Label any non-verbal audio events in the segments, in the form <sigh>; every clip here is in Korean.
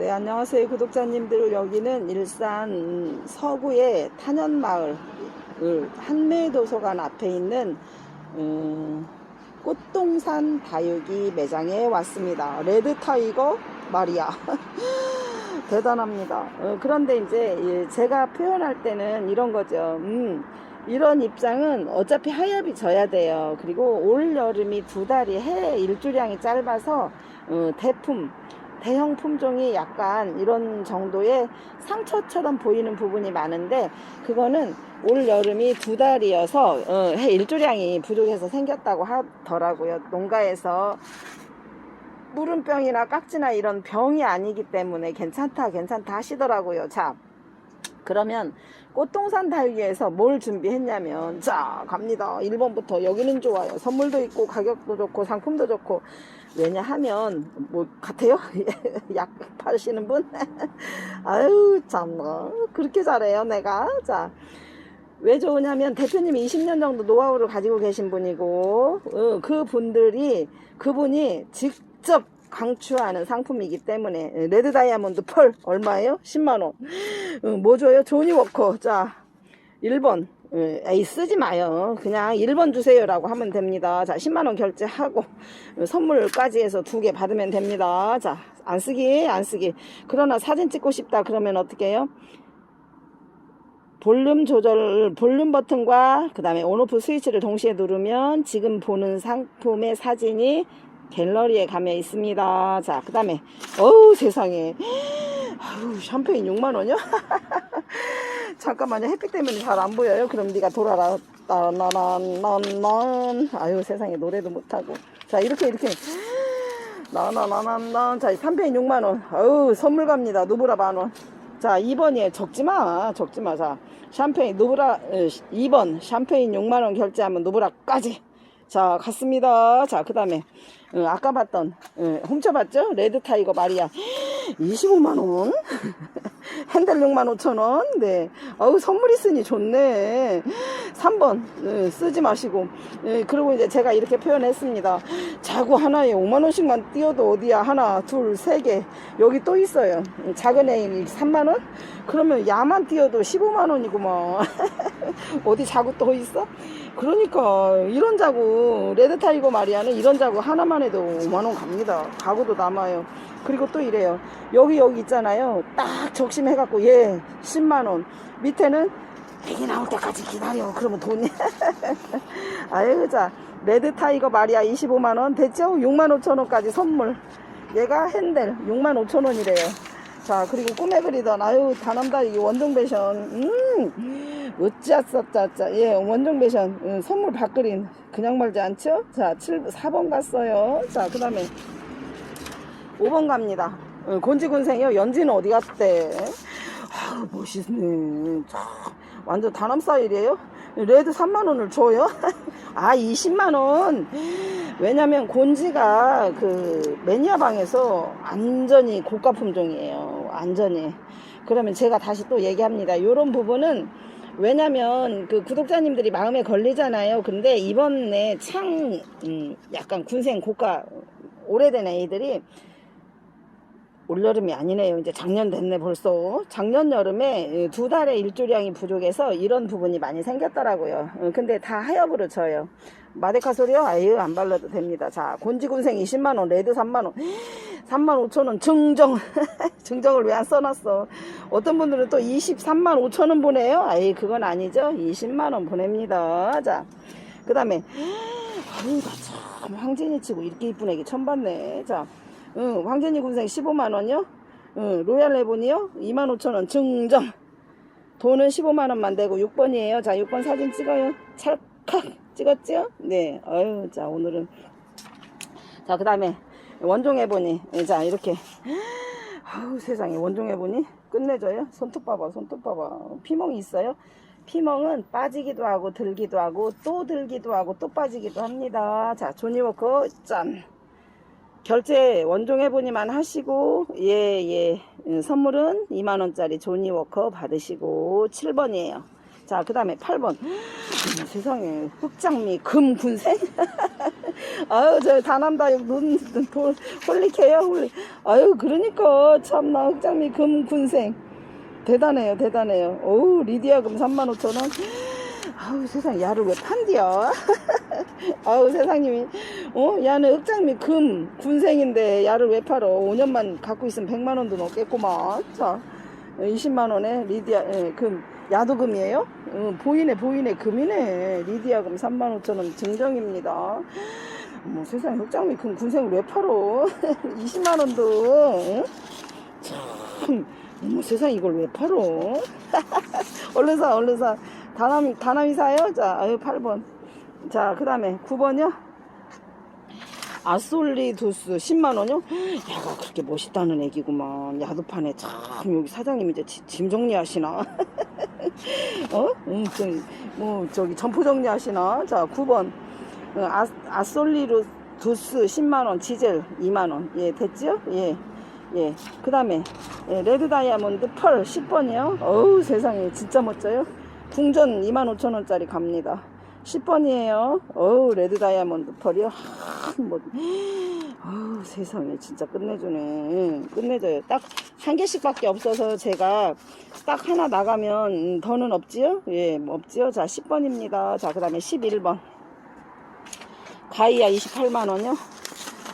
네, 안녕하세요. 구독자님들. 여기는 일산 음, 서구의 탄현마을 을 한매도서관 앞에 있는 음, 꽃동산 다육이 매장에 왔습니다. 레드 타이거 마리아. <laughs> 대단합니다. 어, 그런데 이제 예, 제가 표현할 때는 이런 거죠. 음, 이런 입장은 어차피 하엽이 져야 돼요. 그리고 올 여름이 두 달이 해 일주량이 짧아서 어, 대품 대형 품종이 약간 이런 정도의 상처처럼 보이는 부분이 많은데 그거는 올 여름이 두 달이어서 어, 해 일조량이 부족해서 생겼다고 하더라고요. 농가에서 물음병이나 깍지나 이런 병이 아니기 때문에 괜찮다 괜찮다 하시더라고요. 자 그러면 꽃동산 달기에서 뭘 준비했냐면 자 갑니다. 1번부터 여기는 좋아요. 선물도 있고 가격도 좋고 상품도 좋고. 왜냐하면 뭐 같아요? <laughs> 약 파시는 분? <laughs> 아유 참나 그렇게 잘해요 내가. 자 왜 좋으냐면 대표님이 20년 정도 노하우를 가지고 계신 분이고 어, 그 분들이 그분이 직접 강추하는 상품이기 때문에 레드 다이아몬드 펄 얼마예요? 10만원. 어, 뭐 줘요? 조니워커. 자 1번. 예, 에이 쓰지 마요. 그냥 1번 주세요 라고 하면 됩니다. 자 10만원 결제하고 어, 선물까지 해서 두 개 받으면 됩니다. 자 안쓰기 안쓰기. 그러나 사진 찍고 싶다 그러면 어떻게 해요? 볼륨 조절, 볼륨 버튼과 그 다음에 온오프 스위치를 동시에 누르면 지금 보는 상품의 사진이 갤러리에 가면 있습니다. 자, 그 다음에, 어우, 세상에. 아유, 샴페인 6만원이요? <laughs> 잠깐만요. 햇빛 때문에 잘 안 보여요. 그럼 네가 돌아라. 나나나나난. 아유, 세상에 노래도 못하고. 자, 이렇게, 이렇게. 나나나나난. 자, 샴페인 6만원. 아유, 선물 갑니다. 누브라 만원. 자, 2번이에요. 적지 마. 적지 마. 자, 샴페인, 누브라, 2번. 샴페인 6만원 결제하면 누브라까지. 자, 갔습니다. 자, 그 다음에, 어, 아까 봤던, 어, 훔쳐봤죠? 레드 타이거 마리아. 25만원? 핸들 6만 5천원? 네. 어우, 선물 있으니 좋네. 3번, 어, 쓰지 마시고. 예, 그리고 이제 제가 이렇게 표현했습니다. 자구 하나에 5만원씩만 띄어도 어디야? 하나, 둘, 세 개. 여기 또 있어요. 작은 애인 3만원? 그러면 야만 띄어도 15만원이구만. <laughs> 어디 자구 또 있어? 그러니까 이런 자구 레드 타이거 마리아는 이런 자구 하나만 해도 5만 원 갑니다. 가구도 남아요. 그리고 또 이래요. 여기 여기 있잖아요. 딱 적심해 갖고 얘 10만 원. 밑에는 애기 나올 때까지 기다려. 그러면 돈이 <laughs> 아유 자 레드 타이거 마리아 25만 원. 됐죠? 6만 5천 원까지 선물. 얘가 핸들 6만 5천 원이래요 자 그리고 꿈에 그리던 아유 다남다리 원종 배션. 음 어찌았었자자. 예 원종 배션 음, 선물 밥그린 그냥 말지 않죠? 자 7, 4번 갔어요. 자 그 다음에 5번 갑니다. 어, 곤지군생이요? 연지는 어디 갔대? 아우 멋있네. 자, 완전 다남 스타일이에요 레드 3만원을 줘요? <laughs> 아 20만원. 왜냐면 곤지가 그 매니아방에서 안전히 고가 품종이에요. 안전히. 그러면 제가 다시 또 얘기합니다. 요런 부분은 왜냐면 그 구독자님들이 마음에 걸리잖아요. 근데 이번에 창 음, 약간 군생 고가 오래된 애들이 올여름이 아니네요. 이제 작년 됐네 벌써. 작년 여름에 두 달의 일조량이 부족해서 이런 부분이 많이 생겼더라고요. 어, 근데 다 하엽으로 져요. 마데카 소리요? 아유 안 발라도 됩니다. 자 곤지군생 20만원 레드 3만원 3만 5천원 증정 <laughs> 증정을 왜 안 써놨어 어떤 분들은 또 23만 5천원 보내요 아이 그건 아니죠 20만원 보냅니다 자그 다음에 <gasps> 아유 나참 황진이 치고 이렇게 이쁜 애기 처음 봤네 자 응, 황진이 군생 15만원이요 응, 로얄 레본이요 2만 5천원 증정 돈은 15만원만 되고 6번이에요 자 6번 사진 찍어요 찰칵 찍었죠? 네. 아유, 자, 오늘은. 자, 그 다음에 원종 해보니. 자, 이렇게. 아우, 세상에. 원종 해보니. 끝내줘요. 손톱 봐봐, 손톱 봐봐. 피멍이 있어요. 피멍은 빠지기도 하고, 들기도 하고, 또 들기도 하고, 또 빠지기도 합니다. 자, 조니워커, 짠. 결제 원종 해보니만 하시고, 예, 예. 음, 선물은 2만원짜리 조니워커 받으시고, 7번이에요. 자, 그 다음에 8번. 세상에, 흑장미, 금군생? <laughs> 아유 저 다남다육 눈 돌, 홀릭해요 홀릭 아유 그러니까 참나 흑장미 금 군생 대단해요 대단해요 어우 리디아 금 35,000원 아우 세상 야를 왜 판디야 <laughs> 아우 세상님이. 어? 야는 흑장미 금 군생인데 야를 왜 팔어? 5년만 갖고 있으면 100만 원도 넘겠구만. 자 20만 원에 리디아 예, 금. 야도 금이에요? 어, 보이네 보이네. 금이네. 리디아 금 35,000원 증정입니다. 뭐 세상에 흑장미 금 군생을 왜 팔어? <laughs> 20만 원도 참. 어머 세상 이걸 왜 팔어? <laughs> 얼른 사 얼른 사. 다남이 다남이 사요? 자 아유 8번 자 그 다음에 9번이요 아솔리두스 10만원이요? 야가 그렇게 멋있다는 애기구만 야도판에 참 여기 사장님 이제 지- 짐 정리하시나? <laughs> 어? 응, 저기, 뭐 저기 점포 정리하시나? 자 9번 어, 아, 아솔리두스 10만원 지젤 2만원 예 됐죠? 예. 예. 그 다음에 레드 다이아몬드 펄 10번이요. 어우 세상에 진짜 멋져요. 궁전 25,000원짜리 갑니다. 10번이에요. 어우 레드 다이아몬드 펄이요. 하, 뭐, 어우 세상에 진짜 끝내주네. 응, 끝내줘요. 딱 한 개씩밖에 없어서 제가 딱 하나 나가면 음, 더는 없지요? 예, 뭐 없지요? 자 10번입니다. 자 그 다음에 11번. 가이아 28만원이요.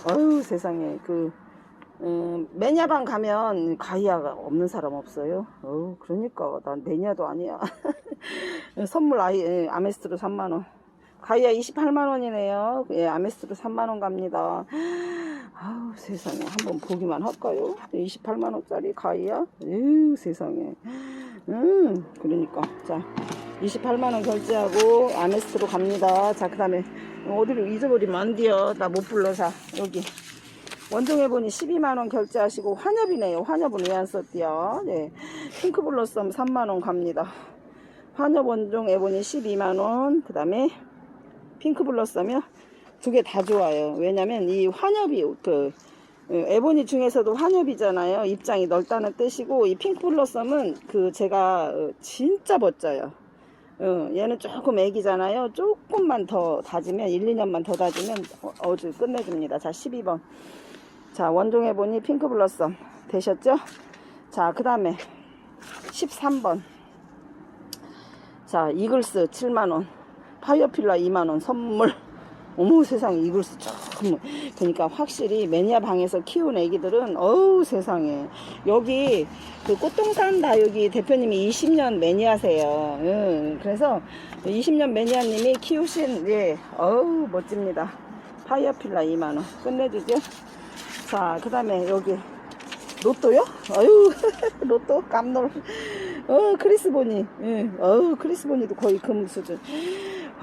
어휴 세상에 그 음, 매니아방 가면 가이아가 없는 사람 없어요. 어, 그러니까 난 매니아도 아니야. <laughs> 선물 아이 예, 아메스트로 3만 원. 가이아 28만 원이네요. 예, 아메스트로 3만 원 갑니다. 아우 세상에 한번 보기만 할까요? 28만 원짜리 가이아? 에휴 세상에. 음 그러니까 자 28만 원 결제하고 아메스트로 갑니다. 자 그 다음에 어디로 잊어버리면 안 돼요. 나 못 불러서 여기. 원종해보니 12만원 결제하시고 환엽이네요. 환엽은 왜 안 썼디요? 네. 핑크블러썸 3만원 갑니다. 환엽 원종 에보니 12만원. 그 다음에 핑크 블러썸이요. 두 개 다 좋아요. 왜냐면 이 환엽이 그 에보니 중에서도 환엽이잖아요. 입장이 넓다는 뜻이고 이 핑크 블러썸은 그 제가 어, 진짜 멋져요. 어, 얘는 조금 애기잖아요. 조금만 더 다지면 1, 2년만 더 다지면 어, 어주 끝내줍니다. 자 12번. 자, 원종해 보니 핑크 블러썸 되셨죠? 자, 그 다음에 13번. 자, 이글스 7만원. 파이어필라 2만원 선물. 어머 세상에 이글스 조금 그러니까 확실히 매니아 방에서 키운 애기들은 어우 세상에. 여기 그 꽃동산 다육이 대표님이 20년 매니아세요. 응, 그래서 20년 매니아님이 키우신 예 어우 멋집니다. 파이어필라 2만원. 끝내주죠? 자, 그 다음에 여기 로또요? 어유 <laughs> 로또 깜놀. 어, 크리스보니. 예. 어우, 크리스보니도 거의 금 수준.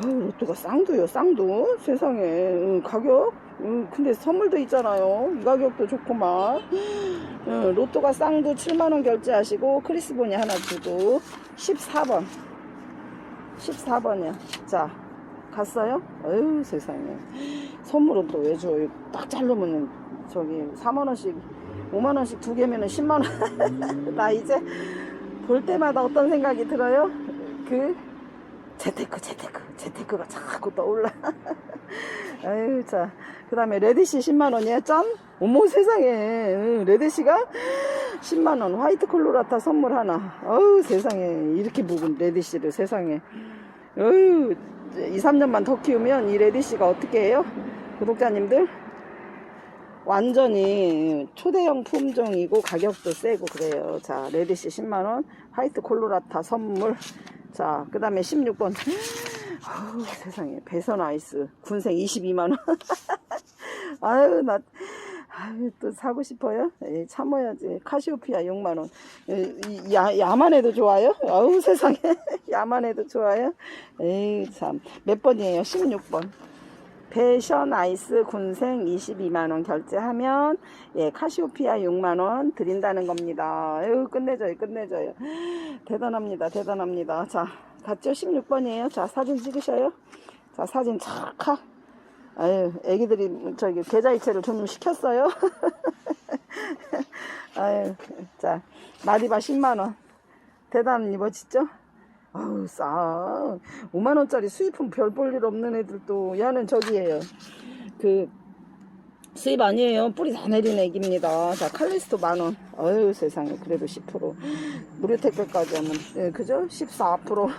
어우, 로또가 쌍두요, 쌍두. 세상에. 응, 가격? 응, 근데 선물도 있잖아요. 이 가격도 좋구만. 응, 로또가 쌍두 7만원 결제하시고, 크리스보니 하나 주고, 14번. 14번이야. 자, 갔어요? 어휴, 세상에. 선물은 또 왜 줘요? 딱 자르면 저기 4만원씩, 5만원씩 두 개면은 10만원. <laughs> 나 이제 볼 때마다 어떤 생각이 들어요? 그, 재테크, 재테크, 재테크가 자꾸 떠올라. <laughs> 아유, 자. 그 다음에 레드씨 10만원이야, 짠? 어머, 세상에. 응, 레드씨가 10만원. 화이트 콜로라타 선물 하나. 어우, 세상에. 이렇게 묵은 레드씨를 세상에. 어휴, 2, 3년만 더 키우면 이 레디씨가 어떻게 해요? 구독자님들? 완전히 초대형 품종이고 가격도 세고 그래요. 자, 레디씨 10만원, 화이트 콜로라타 선물. 자, 그 다음에 16번. 아우, 세상에. 배선 아이스. 군생 22만원. <laughs> 아유, 나, 아유, 또 사고 싶어요? 에이, 참아야지. 카시오피아 6만원. 이, 야, 야만 해도 좋아요? 아우, 세상에. <laughs> 야만 해도 좋아요? 에이, 참. 몇 번이에요? 16번. 패션 아이스 군생 22만원 결제하면, 예, 카시오피아 6만원 드린다는 겁니다. 아유, 끝내줘요, 끝내줘요. 대단합니다, 대단합니다. 자, 갔죠? 16번이에요. 자, 사진 찍으셔요. 자, 사진 착하. 아유, 애기들이 저기 계좌이체를 좀 시켰어요. 아유, 자, 마디바 10만원. 대단히 멋지죠? 아우, 싸. 5만원짜리 수입품 별 볼 일 없는 애들도, 얘는 저기에요. 그 수입 아니에요. 뿌리 다 내린 애기입니다. 자, 칼리스토 만원. 어휴, 세상에. 그래도 10%. 무료 택배까지 하면, 예, 그죠? 14%.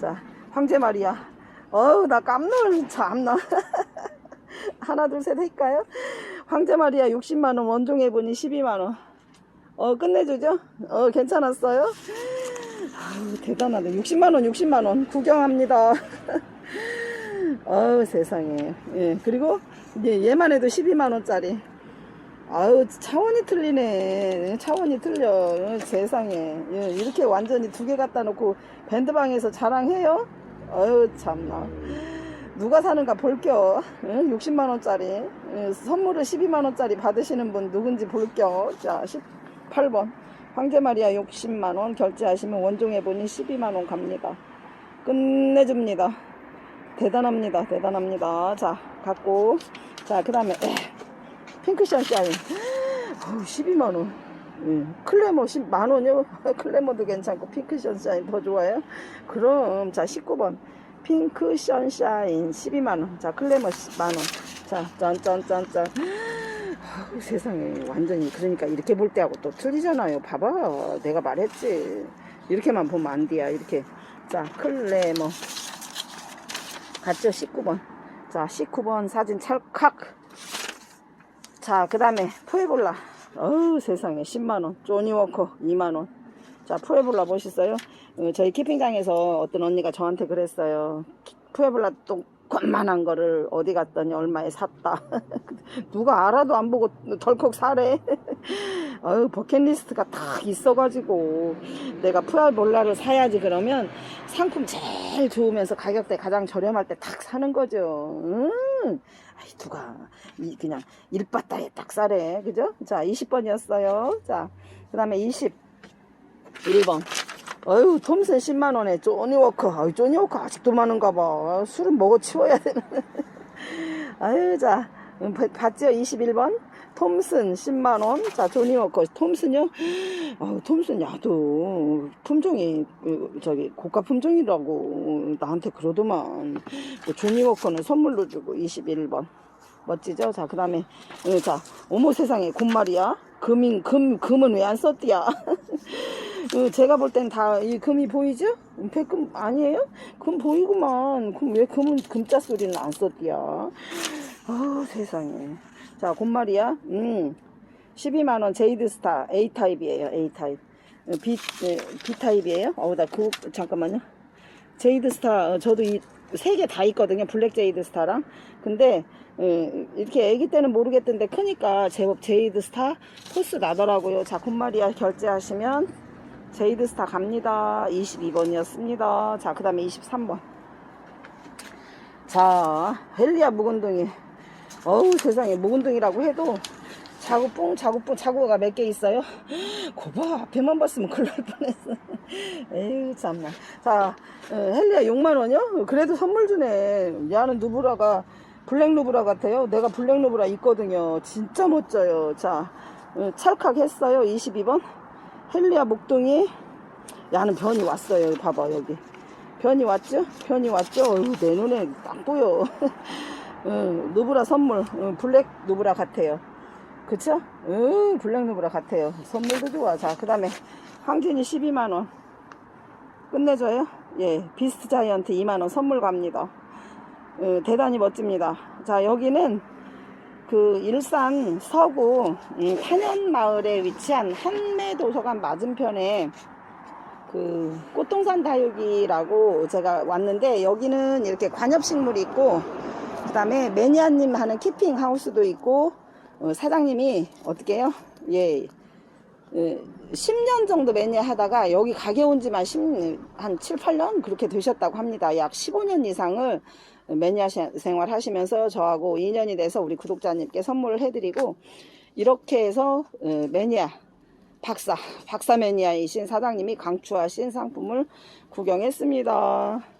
자, 황제 마리아. 어우, 나 깜놀, 참나. <laughs> 하나, 둘, 셋 할까요? 황제 마리아 60만원, 원종 해보니 12만원. 어, 끝내주죠? 어, 괜찮았어요? 아유, 대단하다. 60만원, 60만원. 구경합니다. <laughs> 아우 세상에. 예 그리고 이제 얘만 해도 12만원짜리. 아우 차원이 틀리네. 차원이 틀려. 어, 세상에. 예, 이렇게 완전히 두 개 갖다 놓고 밴드방에서 자랑해요? 아유 참나. 누가 사는가 볼겨. 예, 60만원짜리. 예, 선물을 12만원짜리 받으시는 분 누군지 볼겨. 자 18번 황제마리아 60만원 결제하시면 원종해보니 12만원 갑니다 끝내줍니다 대단합니다. 대단합니다. 자, 갖고. 자, 그 다음에, 핑크 션샤인. 어우, 12만원. 예. 클레모 10 만원이요? <laughs> 클레모도 괜찮고, 핑크 션샤인 더 좋아요? 그럼, 자, 19번. 핑크 션샤인 12만원. 자, 클레모 10만원. 자, 짠짠짠짠. 세상에. 완전히. 그러니까 이렇게 볼 때하고 또 틀리잖아요. 봐봐. 내가 말했지. 이렇게만 보면 안 돼야. 이렇게. 자, 클레모. 갔죠 19번 자 19번 사진 찰칵 자 그 다음에 푸에볼라 어우 세상에 10만원 조니워커 2만원 자 푸에볼라 보셨어요 어, 저희 키핑장에서 어떤 언니가 저한테 그랬어요 푸에볼라 똥 것만한 거를 어디 갔더니 얼마에 샀다 <laughs> 누가 알아도 안 보고 덜컥 사래 <laughs> 어유 버킷리스트가 딱 있어가지고 내가 푸에볼라를 사야지 그러면 상품 제일 좋으면서 가격대 가장 저렴할 때 딱 사는 거죠. 음, 아이, 누가, 이, 그냥, 일바따에 딱 사래. 그죠? 자, 20번이었어요. 자, 그 다음에 21번. 어유 톰슨 10만원에 쪼니워커. 아유, 쪼니워커 아직도 많은가 봐. 술은 먹어 치워야 되는. <laughs> 아유, 자, 음, 봤- 봤죠? 21번. 톰슨 10만원. 자, 조니워커. 톰슨요? 아우, 톰슨 야도 품종이 어, 저기 고가 품종이라고 나한테 그러더만 뭐 조니워커는 선물로 주고 21번 멋지죠? 자, 그 다음에 어, 자, 어머 세상에 곰말이야 금인 금 금은 왜 안 썼디야? <laughs> 어, 제가 볼 땐 다 이 금이 보이죠? 백금 아니에요? 금 보이구만. 그럼 왜 금은 금자 소리는 안 썼디야? 아우 세상에. 자, 곰말이야. 음. 12만원 제이드스타 A타입이에요. A타입. 어, B, 예, B타입이에요. 어우, 나 그, 잠깐만요. 제이드스타, 어, 저도 이 세 개 다 있거든요. 블랙 제이드스타랑. 근데, 예, 이렇게 애기 때는 모르겠던데 크니까 제법 제이드스타 코스 나더라고요. 자, 콘마리아 결제하시면 제이드스타 갑니다. 22번이었습니다. 자, 그 다음에 23번. 자, 헬리아 묵은둥이. 어우, 세상에, 묵은둥이라고 해도 자구 뿡, 자구 뿡, 자구가 몇 개 있어요? <gasps> 거봐, 앞에만 봤으면 큰일 날 뻔했어. <laughs> 에휴, 참나. 자, 어, 헬리아 6만원이요? 그래도 선물 주네. 야는 누브라가 블랙 누브라 같아요. 내가 블랙 누브라 있거든요. 진짜 멋져요. 자, 어, 찰칵 했어요. 22번. 헬리아 목동이. 야는 변이 왔어요. 봐봐, 여기. 변이 왔죠? 변이 왔죠? 어휴, 내 눈에 딱 보여. <laughs> 어, 누브라 선물. 어, 블랙 누브라 같아요. 그쵸? 응, 블랙 누브라 같아요. 선물도 좋아. 자, 그 다음에 황진이 12만원. 끝내줘요? 예, 비스트 자이언트 2만원 선물 갑니다. 어, 대단히 멋집니다. 자, 여기는 그 일산 서구 음, 한현마을에 위치한 한매도서관 맞은편에 그 꽃동산 다육이라고 제가 왔는데 여기는 이렇게 관엽식물이 있고 그 다음에 매니아님 하는 키핑 하우스도 있고 어, 사장님이 어떻게 해요? 예, 예, 10년 정도 매니아 하다가 여기 가게 온 지만 10, 한 7, 8년 그렇게 되셨다고 합니다. 약 15년 이상을 매니아 시- 생활 하시면서 저하고 2년이 돼서 우리 구독자님께 선물을 해드리고 이렇게 해서 어, 매니아 박사, 박사 매니아이신 사장님이 강추하신 상품을 구경했습니다.